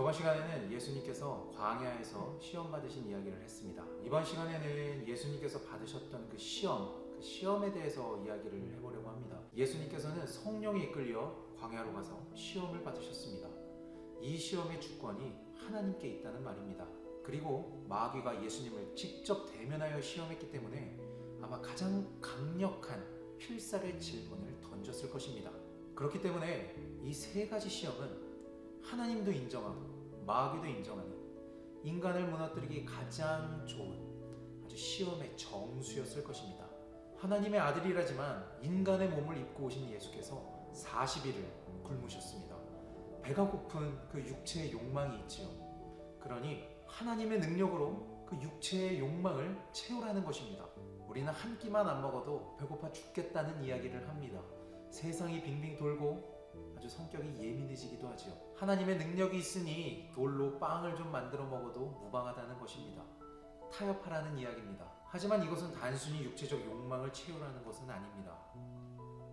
저번 시간에는 예수님께서 광야에서 시험 받으신 이야기를 했습니다. 이번 시간에는 예수님께서 받으셨던 그 시험, 그 시험에 대해서 이야기를 해보려고 합니다. 예수님께서는 성령이 이끌려 광야로 가서 시험을 받으셨습니다. 이 시험의 주권이 하나님께 있다는 말입니다. 그리고 마귀가 예수님을 직접 대면하여 시험했기 때문에 아마 가장 강력한 필살의 질문을 던졌을 것입니다. 그렇기 때문에 이 세 가지 시험은 하나님도 인정하고 마귀도 인정하는 인간을 무너뜨리기 가장 좋은 아주 시험의 정수였을 것입니다. 하나님의 아들이라지만 인간의 몸을 입고 오신 예수께서 40일을 굶으셨습니다. 배가 고픈 그 육체의 욕망이 있지요. 그러니 하나님의 능력으로 그 육체의 욕망을 채우라는 것입니다. 우리는 한 끼만 안 먹어도 배고파 죽겠다는 이야기를 합니다. 세상이 빙빙 돌고 아주 성격이 예민해지기도 하지요. 하나님의 능력이 있으니 돌로 빵을 좀 만들어 먹어도 무방하다는 것입니다. 타협하라는 이야기입니다. 하지만 이것은 단순히 육체적 욕망을 채우라는 것은 아닙니다.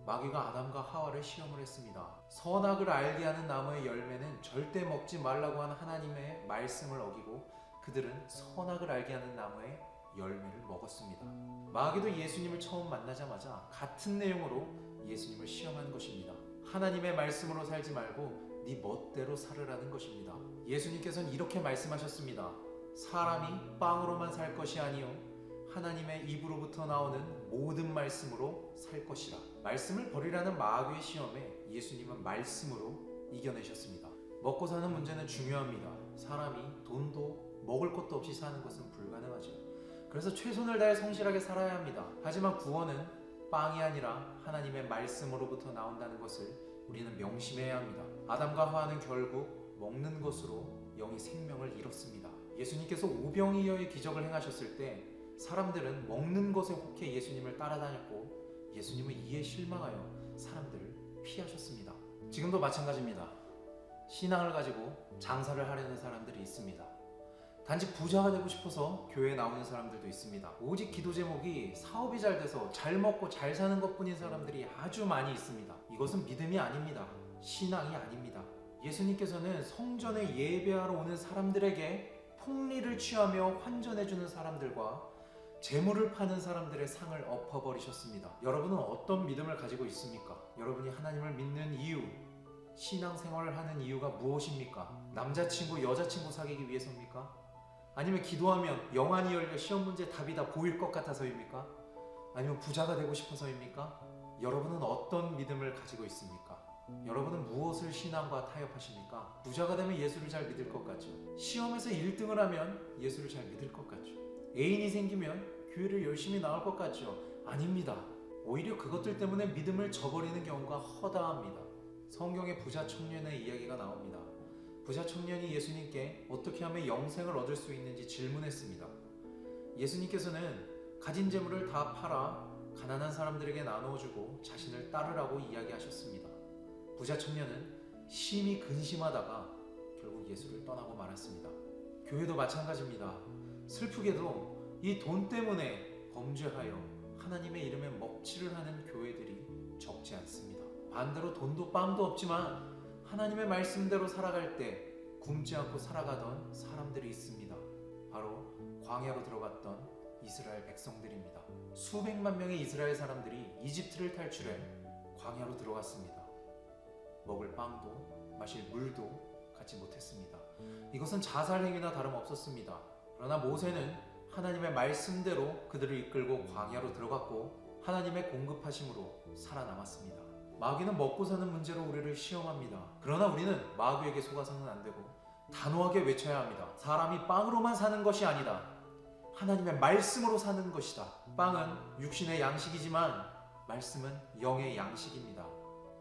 마귀가 아담과 하와를 시험을 했습니다. 선악을 알게 하는 나무의 열매는 절대 먹지 말라고 한 하나님의 말씀을 어기고 그들은 선악을 알게 하는 나무의 열매를 먹었습니다. 마귀도 예수님을 처음 만나자마자 같은 내용으로 예수님을 시험한 것입니다. 하나님의 말씀으로 살지 말고 네 멋대로 살으라는 것입니다. 예수님께서는 이렇게 말씀하셨습니다. 사람이 빵으로만 살 것이 아니요 하나님의 입으로부터 나오는 모든 말씀으로 살 것이라. 말씀을 버리라는 마귀의 시험에 예수님은 말씀으로 이겨내셨습니다. 먹고 사는 문제는 중요합니다. 사람이 돈도 먹을 것도 없이 사는 것은 불가능하죠. 그래서 최선을 다해 성실하게 살아야 합니다. 하지만 구원은 빵이 아니라 하나님의 말씀으로부터 나온다는 것을 우리는 명심해야 합니다. 아담과 하와는 결국 먹는 것으로 영이 생명을 잃었습니다. 예수님께서 오병이어의 기적을 행하셨을 때 사람들은 먹는 것에 혹해 예수님을 따라다녔고 예수님은 이에 실망하여 사람들을 피하셨습니다. 지금도 마찬가지입니다. 신앙을 가지고 장사를 하려는 사람들이 있습니다. 단지 부자가 되고 싶어서 교회에 나오는 사람들도 있습니다. 오직 기도 제목이 사업이 잘 돼서 잘 먹고 잘 사는 것 뿐인 사람들이 아주 많이 있습니다. 이것은 믿음이 아닙니다. 신앙이 아닙니다. 예수님께서는 성전에 예배하러 오는 사람들에게 폭리를 취하며 환전해주는 사람들과 재물을 파는 사람들의 상을 엎어버리셨습니다. 여러분은 어떤 믿음을 가지고 있습니까? 여러분이 하나님을 믿는 이유, 신앙생활을 하는 이유가 무엇입니까? 남자친구, 여자친구 사귀기 위해서입니까? 아니면 기도하면 영안이 열려 시험 문제 답이 다 보일 것 같아서입니까? 아니면 부자가 되고 싶어서입니까? 여러분은 어떤 믿음을 가지고 있습니까? 여러분은 무엇을 신앙과 타협하십니까? 부자가 되면 예수를 잘 믿을 것 같죠. 시험에서 1등을 하면 예수를 잘 믿을 것 같죠. 애인이 생기면 교회를 열심히 나올 것 같죠. 아닙니다. 오히려 그것들 때문에 믿음을 저버리는 경우가 허다합니다. 성경에 부자 청년의 이야기가 나옵니다. 부자 청년이 예수님께 어떻게 하면 영생을 얻을 수 있는지 질문했습니다. 예수님께서는 가진 재물을 다 팔아 가난한 사람들에게 나누어 주고 자신을 따르라고 이야기하셨습니다. 부자 청년은 심히 근심하다가 결국 예수를 떠나고 말았습니다. 교회도 마찬가지입니다. 슬프게도 이 돈 때문에 범죄하여 하나님의 이름에 먹칠을 하는 교회들이 적지 않습니다. 반대로 돈도 빵도 없지만 하나님의 말씀대로 살아갈 때 굶지 않고 살아가던 사람들이 있습니다. 바로 광야로 들어갔던 이스라엘 백성들입니다. 수백만 명의 이스라엘 사람들이 이집트를 탈출해 광야로 들어갔습니다. 먹을 빵도 마실 물도 갖지 못했습니다. 이것은 자살 행위나 다름없었습니다. 그러나 모세는 하나님의 말씀대로 그들을 이끌고 광야로 들어갔고 하나님의 공급하심으로 살아남았습니다. 마귀는 먹고 사는 문제로 우리를 시험합니다. 그러나 우리는 마귀에게 속아서는 안 되고 단호하게 외쳐야 합니다. 사람이 빵으로만 사는 것이 아니다. 하나님의 말씀으로 사는 것이다. 빵은 육신의 양식이지만 말씀은 영의 양식입니다.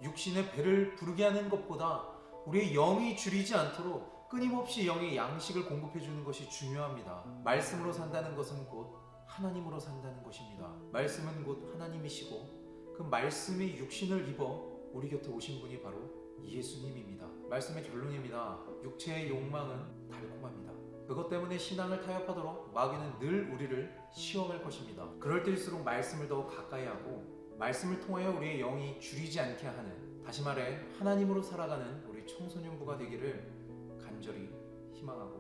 육신의 배를 부르게 하는 것보다 우리의 영이 줄이지 않도록 끊임없이 영의 양식을 공급해 주는 것이 중요합니다. 말씀으로 산다는 것은 곧 하나님으로 산다는 것입니다. 말씀은 곧 하나님이시고 그 말씀이 육신을 입어 우리 곁에 오신 분이 바로 예수님입니다. 말씀의 결론입니다. 육체의 욕망은 달콤합니다. 그것 때문에 신앙을 타협하도록 마귀는 늘 우리를 시험할 것입니다. 그럴 때일수록 말씀을 더욱 가까이 하고 말씀을 통하여 우리의 영이 줄이지 않게 하는 다시 말해 하나님으로 살아가는 우리 청소년부가 되기를 간절히 희망하고